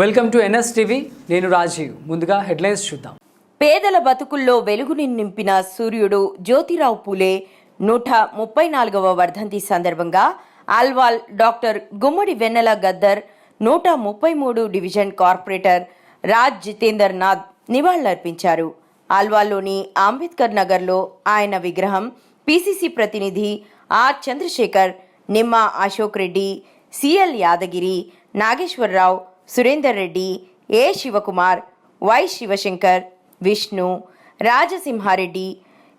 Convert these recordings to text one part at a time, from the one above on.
Welcome to NS TV నేను రాజీవ్. ముందుగా headlines చూద్దాం. పేదల బతుకుల్లో వెలుగుని నింపిన సూర్యుడు జ్యోతిరావు పూలే నూట ముప్పై నాలుగవ వర్ధంతి సందర్భంగా ఆల్వాల్ డాక్టర్ గుమ్మడి వెన్నెల గద్దర్ నూట ముప్పై మూడు డివిజన్ కార్పొరేటర్ రాజ్ జితేందర్ నాథ్ నివాళులర్పించారు. ఆల్వాల్లోని అంబేద్కర్ నగర్లో ఆయన విగ్రహం పిసిసి ప్రతినిధి R Chandrashekar Nimma Ashok Reddy CL Yadagiri Nageswararao Surender Reddy A Shivakumar Y Shivashankar Vishnu Rajasimhareddy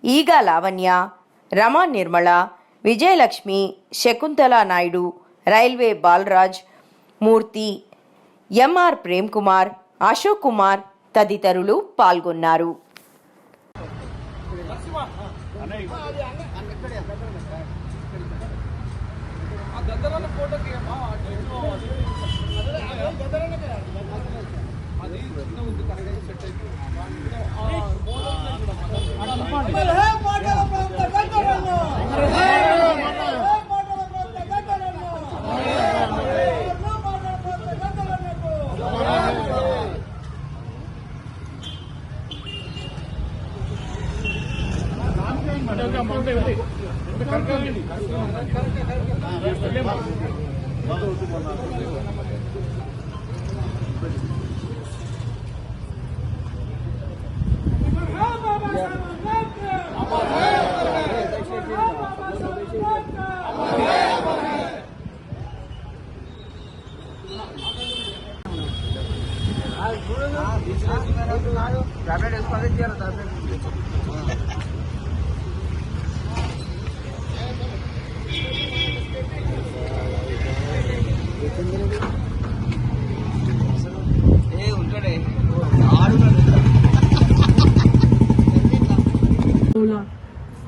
Eega Lavanya Rama Nirmala Vijayalakshmi Shakuntala Naidu railway Balaraj Murthy MR Prem Kumar Ashok Kumar తదితరులు పాల్గొన్నారు.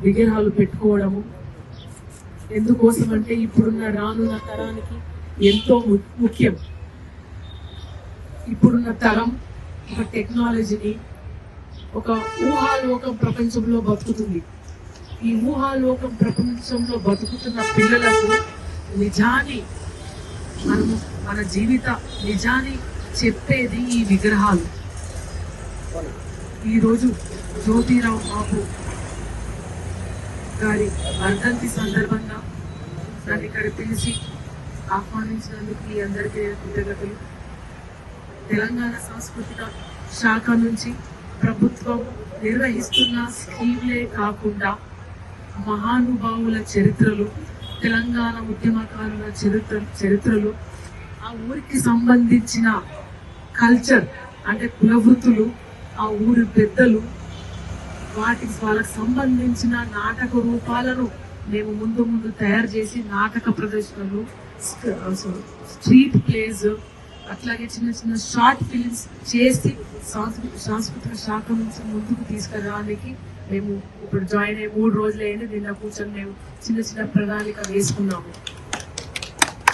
విగ్రహాలు పెట్టుకోవడము. ఎందుకోసం అంటే ఇప్పుడున్న రానున్న తరానికి ఎంతో ము- ముఖ్యం. ఇప్పుడున్న తరం ఒక టెక్నాలజీని ఒక ఊహాలోకం ప్రపంచంలో బతుకుతుంది. ఈ ఊహాలోకం ప్రపంచంలో బతుకుతున్న పిల్లలకు నిజాన్ని మనము మన జీవిత నిజాన్ని చెప్పేది ఈ విగ్రహాలు. ఈరోజు జ్యోతిరావు బాబు గారి వర్ధంతి సందర్భంగా నన్ను ఇక్కడ పిలిచి ఆహ్వానించినందుకు మీ అందరికీ నేను కృతజ్ఞతలు. తెలంగాణ సాంస్కృతిక శాఖ నుంచి ప్రభుత్వం నిర్వహిస్తున్న స్కీమ్లే కాకుండా మహానుభావుల చరిత్రలు తెలంగాణ ఉద్యమకారుల చరిత్ర చరిత్రలు ఆ ఊరికి సంబంధించిన కల్చర్ అంటే కులవృత్తులు ఆ ఊరి పెద్దలు వాటికి వాళ్ళకి సంబంధించిన నాటక రూపాలను మేము ముందు ముందు తయారు చేసి నాటక ప్రదర్శనలు స్ట్రీట్ ప్లేస్ అట్లాగే చిన్న చిన్న షార్ట్ ఫిల్మ్స్ చేసి సాంస్కృతిక సాంస్కృతిక శాఖ నుంచి ముందుకు తీసుకురావడానికి మేము ఇప్పుడు జాయిన్ అయ్యి మూడు రోజులు అయింది నిన్న కూర్చొని మేము చిన్న చిన్న ప్రణాళిక వేసుకున్నాము.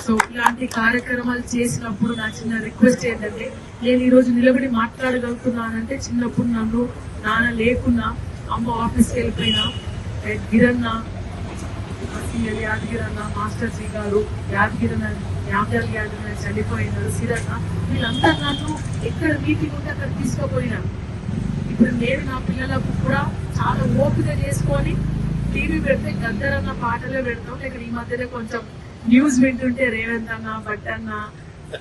సో ఇలాంటి కార్యక్రమాలు చేసినప్పుడు నా చిన్న రిక్వెస్ట్ ఏంటంటే నేను ఈరోజు నిలబడి మాట్లాడగలుగుతున్నానంటే చిన్నప్పుడు నన్ను నాన్న లేకున్నా అమ్మ ఆఫీస్కి వెళ్ళిపోయినా గిరన్న సీఎల్ యాదగిరన్న మాస్టర్ జీ గారు యాదగిరన్న యాదగిరి యాదగిరి చనిపోయినారు సిరన్న. వీళ్ళంతా నాకు ఎక్కడ మీటింగ్ ఉంటే అక్కడ తీసుకుపోయినారు ఇప్పుడు నేను నా పిల్లలకు కూడా చాలా ఓపిక చేసుకొని టీవీ పెడితే గద్దరన్న పాటలే పెడతాం. లేక ఈ మధ్యనే కొంచెం న్యూస్ వింటుంటే రేవంత్ అన్న భట్టన్న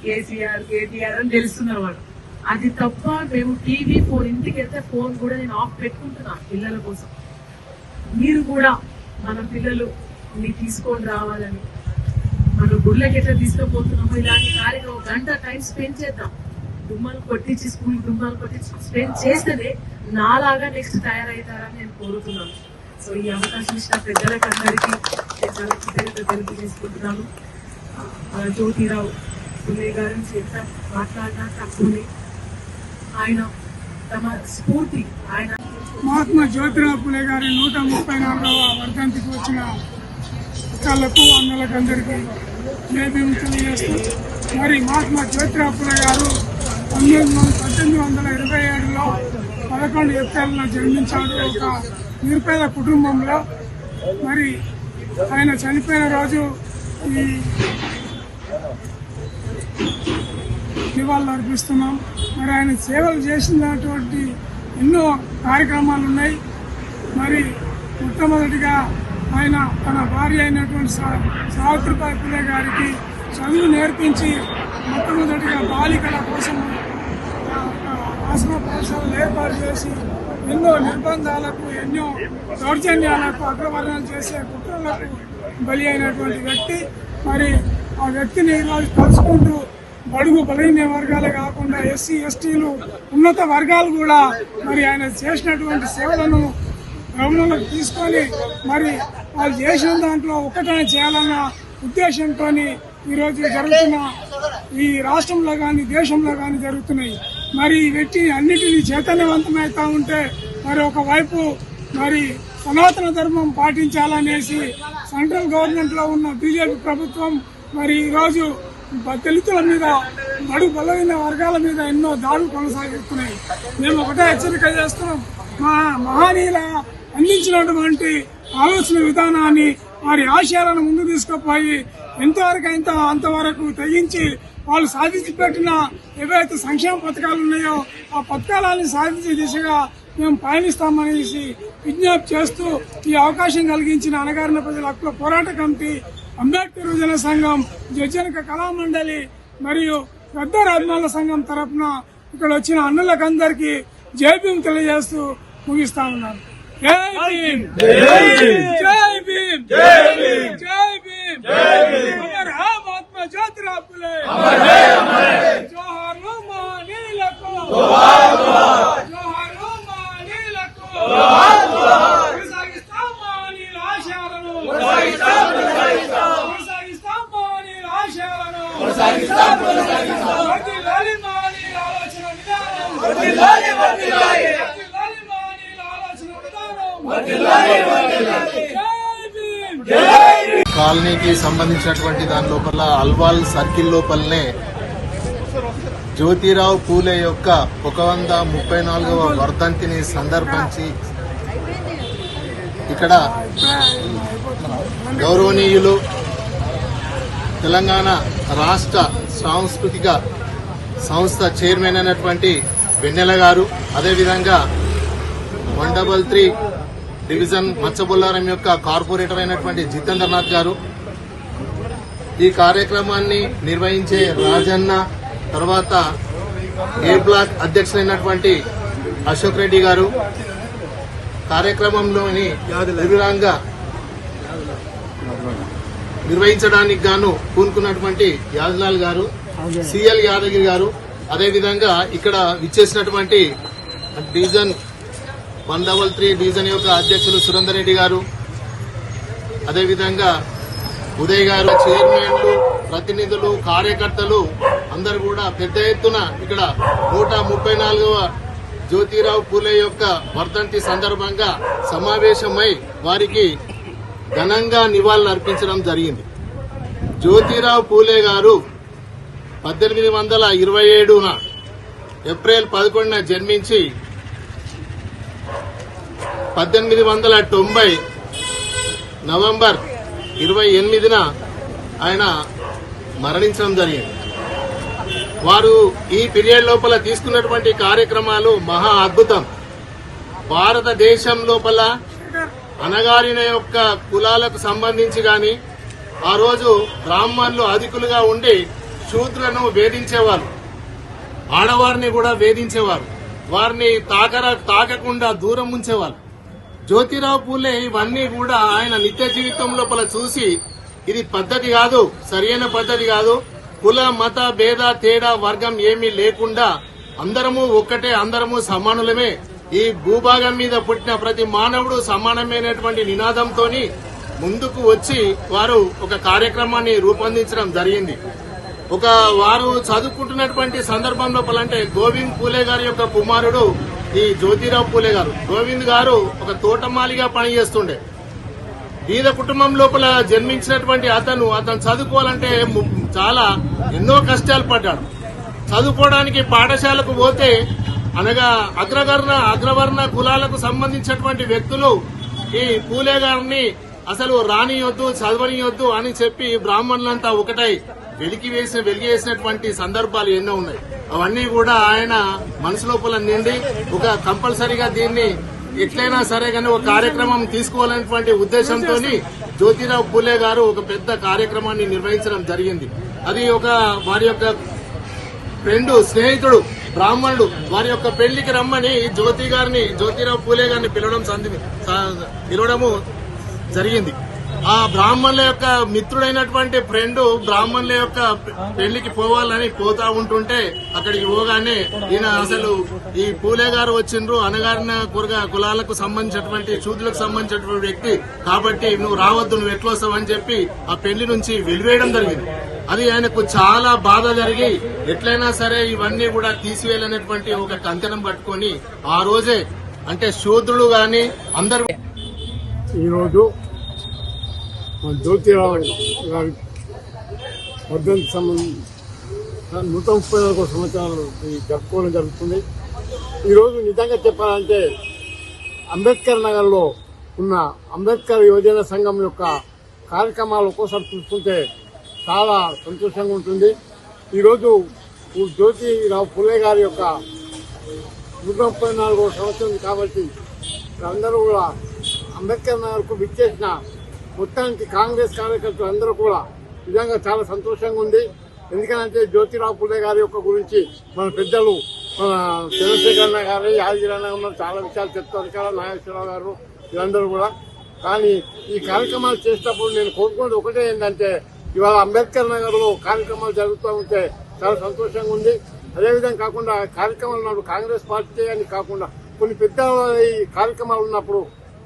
కేసీఆర్ కేటీఆర్ అని తెలుస్తున్నారు వాళ్ళు. అది తప్ప మేము టీవీ ఫోన్ ఇంటికి వెళ్తే ఫోన్ కూడా నేను ఆఫ్ పెట్టుకుంటున్నా పిల్లల కోసం. మీరు కూడా మన పిల్లలు మీ తీసుకొని రావాలని. మనం గుళ్ళకి ఎట్లా తీసుకుపోతున్నామో ఇలాంటి కార్యక్రమం గంట టైం స్పెండ్ చేద్దాం. దుమ్మలు కొట్టించి స్కూల్ దుమ్మలు కొట్టించి స్పెండ్ చేస్తేనే నాలాగా నెక్స్ట్ తయారవుతారని నేను కోరుతున్నాను. సో ఈ అవకాశం ఇచ్చిన పెద్దలకు అందరికీ నేను చాలా కృతజ్ఞత తెలుపు చేసుకుంటున్నాను జ్యోతిరావు పుల్లయ్య గారు చేత ఎంత మాట్లాడినా తక్కువనే. ఆయన తమ స్ఫూర్తి ఆయన మహాత్మా జ్యోతిరావు పులే గారి నూట ముప్పై నాలుగవ వర్ధంతికి వచ్చిన కళ్ళకు అన్నలకు అందరికీ జయభీం తెలియజేస్తూ మరి మహాత్మా జ్యోతిరావు పులే గారు పంతొమ్మిది వందల పద్దెనిమిది వందల ఇరవై ఏడులో పదకొండు ఏప్రిల్లో జన్మించాడు ఒక నిరుపేద కుటుంబంలో. మరి ఆయన చనిపోయిన రోజు ఈ నివాళులు అర్పిస్తున్నాం. మరి ఆయన సేవలు చేసినటువంటి ఎన్నో కార్యక్రమాలు ఉన్నాయి. మరి మొట్టమొదటిగా ఆయన తన భార్య అయినటువంటి సా సావిత్రిబాయి పులే గారికి చదువు నేర్పించి మొట్టమొదటిగా బాలికల కోసం ఆశ్రమ పాఠశాలలు ఏర్పాటు చేసి ఎన్నో నిర్బంధాలకు ఎన్నో దౌర్జన్యాలకు అగ్రవర్ణాలు చేసే కుట్రలకు బలి అయినటువంటి వ్యక్తి. మరి ఆ వ్యక్తిని ఈరోజు బడుగు బలైన వర్గాలే కాకుండా ఎస్సీ ఎస్టీలు ఉన్నత వర్గాలు కూడా మరి ఆయన చేసినటువంటి సేవలను గమనంలోకి తీసుకొని మరి వాళ్ళు చేసిన దాంట్లో ఒక్కటనే చేయాలన్న ఉద్దేశంతో ఈరోజు జరుగుతున్న ఈ రాష్ట్రంలో కానీ దేశంలో కానీ జరుగుతున్నాయి. మరి వ్యక్తి అన్నిటినీ చైతన్యవంతమవుతా ఉంటే మరి ఒకవైపు మరి సనాతన ధర్మం పాటించాలనేసి సెంట్రల్ గవర్నమెంట్లో ఉన్న బీజేపీ ప్రభుత్వం మరి ఈరోజు దళితుల మీద బడు బలమైన వర్గాల మీద ఎన్నో దాడులు కొనసాగిస్తున్నాయి. మేము ఒకటే హెచ్చరిక చేస్తున్నాం. మా మహనీయుల అందించినటువంటి ఆలోచన విధానాన్ని వారి ఆశయాలను ముందు తీసుకుపోయి ఎంతవరకు ఎంత అంతవరకు తెగించి వాళ్ళు సాధించి పెట్టిన ఏవైతే సంక్షేమ పథకాలు ఉన్నాయో ఆ పథకాలని సాధించే దిశగా మేము పయనిస్తామనేసి విజ్ఞప్తి చేస్తూ ఈ అవకాశం కలిగించిన అనగారిన ప్రజల హక్కుల పోరాట కమిటీ అంబేద్కర్ యువజన సంఘం జజ్జనక కళామండలి మరియు గద్దర్ అభిమానుల సంఘం తరపున ఇక్కడ వచ్చిన అన్నులకందరికీ జై భీమ్ తెలియజేస్తూ ముగిస్తా ఉన్నాను. జై భీమ్! జై భీమ్! జై భీమ్! జై భీమ్! అమర్ హా మహాత్మా జ్యోతిరావు ఫులే జోహార్ మహనీయులకు జోహార్ మహనీయులకు కొనసాగిస్తాం మహనీయుల ఆశయాలను కొనసాగిస్తాం మహనీయుల ఆశయాలను వర్ధిల్లాలి మహనీయుల ఆలోచన విధానం వర్ధిల్లాలి మహనీయుల ఆలోచన విధానం జై భీమ్ కాలనీకి సంబంధించినటువంటి దాని లోపల అల్వాల్ సర్కిల్ లోపలనే జ్యోతిరావు పూలే యొక్క ఒక వంద ముప్పై నాలుగవ వర్ధంతిని సందర్భించి ఇక్కడ గౌరవనీయులు తెలంగాణ రాష్ట్ర సాంస్కృతిక సంస్థ చైర్మన్ అయినటువంటి వెన్నెల గారు అదేవిధంగా one double three division Macchabollaram యొక్క కార్పొరేటర్ అయినటువంటి జితేంద్రనాథ్ గారు. ఈ కార్యక్రమాన్ని నిర్వహించే రాజన్న తర్వాత ఏ బ్లాక్ అధ్యక్షులైనటువంటి అశోక్ రెడ్డి గారు. కార్యక్రమంలోని వివరంగా నిర్వహించడానికి గాను కూనుకున్నటువంటి యాదలాల్ గారు సిఎల్ యాదగిరి గారు. అదేవిధంగా ఇక్కడ విచ్చేసినటువంటి division one double three division యొక్క అధ్యక్షులు సురేందర్ రెడ్డి గారు. అదేవిధంగా ఉదయ్ గారు చైర్మన్లు ప్రతినిధులు కార్యకర్తలు అందరు కూడా పెద్ద ఎత్తున ఇక్కడ నూట ముప్పై నాలుగవ జ్యోతిరావు పూలే యొక్క వర్ధంతి సందర్భంగా సమావేశమై వారికి ఘనంగా నివాళులు అర్పించడం జరిగింది. జ్యోతిరావు పూలే గారు పద్దెనిమిది వందల ఇరవై ఏడున ఏప్రిల్ పదకొండున జన్మించి పద్దెనిమిది వందల తొంభై నవంబర్ ఇరవై ఎనిమిదిన ఆయన మరణించడం జరిగింది. వారు ఈ పీరియడ్ లోపల తీసుకున్నటువంటి కార్యక్రమాలు మహా అద్భుతం. భారతదేశం లోపల అనగారిన యొక్క కులాలకు సంబంధించి గాని ఆ రోజు బ్రాహ్మణులు అధికులుగా ఉండి శూద్రులను వేధించేవారు. ఆడవారిని కూడా వేధించేవారు. వారిని తాకర తాకకుండా దూరం ఉంచేవారు. జ్యోతిరావు పూలే ఇవన్నీ కూడా ఆయన నిత్య జీవితం లోపల చూసి ఇది పద్ధతి కాదు సరైన పద్ధతి కాదు. కుల మత భేద తేడా వర్గం ఏమీ లేకుండా అందరము ఒక్కటే అందరము సమానులమే. ఈ భూభాగం మీద పుట్టిన ప్రతి మానవుడు సమానమైనటువంటి నినాదంతో ముందుకు వచ్చి వారు ఒక కార్యక్రమాన్ని రూపొందించడం జరిగింది. ఒక వారు చదువుకుంటున్నటువంటి సందర్భంలో అంటే గోవింద్ పూలే గారి యొక్క కుమారుడు ఈ జ్యోతిరావు పూలే గారు. గోవింద్ గారు ఒక తోటమాలిగా పనిచేస్తుండే. బీద కుటుంబం లోపల జన్మించినటువంటి అతను అతను చదువుకోవాలంటే చాలా ఎన్నో కష్టాలు పడ్డాడు. చదువుకోవడానికి పాఠశాలకు పోతే అనగా అగ్రవర్ణ అగ్రవర్ణ కులాలకు సంబంధించినటువంటి వ్యక్తులు ఈ పూలే గారిని అసలు రానియొద్దు చదవనియొద్దు అని చెప్పి బ్రాహ్మణులంతా ఒకటై వెలికి వేసిన వెలిగి వేసినటువంటి సందర్భాలు ఎన్నో ఉన్నాయి. అవన్నీ కూడా ఆయన మనసు లోపల నిండి ఒక కంపల్సరీగా దీన్ని ఎట్లయినా సరే కానీ ఒక కార్యక్రమం తీసుకోవాలనేటువంటి ఉద్దేశంతో జ్యోతిరావు పూలే గారు ఒక పెద్ద కార్యక్రమాన్ని నిర్వహించడం జరిగింది. అది ఒక వారి యొక్క ఫ్రెండ్ స్నేహితుడు బ్రాహ్మణుడు వారి యొక్క పెళ్ళికి రమ్మని జ్యోతి గారిని జ్యోతిరావు పూలే గారిని పిలవడం సంది పిలవడము జరిగింది. ఆ బ్రాహ్మణుల యొక్క మిత్రుడైనటువంటి ఫ్రెండ్ బ్రాహ్మణుల యొక్క పెళ్ళికి పోవాలని పోతా ఉంటుంటే అక్కడికి పోగానే ఈయన అసలు ఈ పూలే గారు వచ్చిండ్రు అనగారిన కురగా కులాలకు సంబంధించినటువంటి చూతులకు సంబంధించినటువంటి వ్యక్తి. కాబట్టి నువ్వు రావద్దు నువ్వు ఎట్లా అని చెప్పి ఆ పెళ్ళి నుంచి వెలివేయడం జరిగింది. అది ఆయనకు చాలా బాధ జరిగి ఎట్లయినా సరే ఇవన్నీ కూడా తీసివేయాలనేటువంటి ఒక కంకణం పట్టుకొని ఆ రోజే అంటే శూద్రుడు గాని అందరూ ఈరోజు మన జ్యోతిరావు గారి వర్ధంతి సంబంధించి నూట ముప్పై నాలుగో సంవత్సరాలు ఈ జరుపుకోవడం జరుగుతుంది. ఈరోజు నిజంగా చెప్పాలంటే అంబేద్కర్ నగర్లో ఉన్న అంబేద్కర్ యువజన సంఘం యొక్క కార్యక్రమాలు ఒక్కోసారి చూసుకుంటే చాలా సంతోషంగా ఉంటుంది. ఈరోజు జ్యోతిరావు పుల్లే గారి యొక్క నూట ముప్పై నాలుగో సంవత్సరం కాబట్టి అందరూ కూడా అంబేద్కర్ నగర్కు విచ్చేసిన మొత్తానికి కాంగ్రెస్ కార్యకర్తలు అందరూ కూడా నిజంగా చాలా సంతోషంగా ఉంది. ఎందుకంటే జ్యోతిరావు పుల్లే గారి యొక్క గురించి మన పెద్దలు మన చంద్రశేఖర్ అన్న గారు యాదగిరి అన్న ఉన్నారు. చాలా విషయాలు చెప్తారు. కదా నాగేశ్వరరావు గారు వీళ్ళందరూ కూడా. కానీ ఈ కార్యక్రమాలు చేసేటప్పుడు నేను కోరుకున్నది ఒకటే ఏంటంటే ఇవాళ అంబేద్కర్ నగర్లో కార్యక్రమాలు జరుగుతూ ఉంటే చాలా సంతోషంగా ఉంది. అదేవిధంగా కాకుండా కార్యక్రమాలు ఉన్నప్పుడు కాంగ్రెస్ పార్టీ అని కాకుండా కొన్ని పెద్ద ఈ కార్యక్రమాలు ఉన్నప్పుడు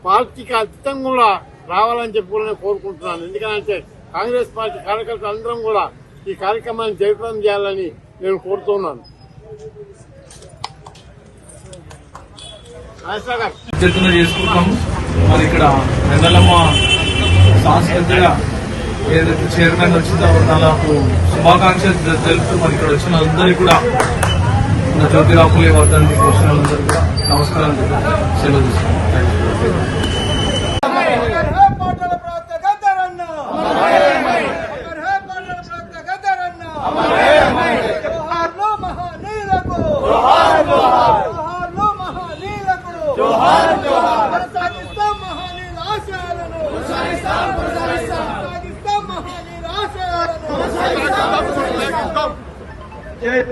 పార్టీకి అతీతంగా కూడా రావాలని చెప్పి కూడా నేను కోరుకుంటున్నాను. ఎందుకంటే కాంగ్రెస్ పార్టీ కార్యకర్తలు అందరం కూడా ఈ కార్యక్రమాన్ని జయప్రదం చేయాలని నేను కోరుతున్నాను. నాగేశ్వరరావు చేసుకుంటాము. మరి ఇక్కడ వెన్నెలమ్మ సాంస్కృతిక ఏదైతే చైర్మన్ వచ్చిందో నాకు శుభాకాంక్షలు తెలుపుతూ మరి ఇక్కడ వచ్చిన అందరికీ కూడా నా జ్యోతిరాపులే వర్ధానికి వచ్చిన వాళ్ళందరికీ కూడా నమస్కారం సెలవు తీసుకున్నాను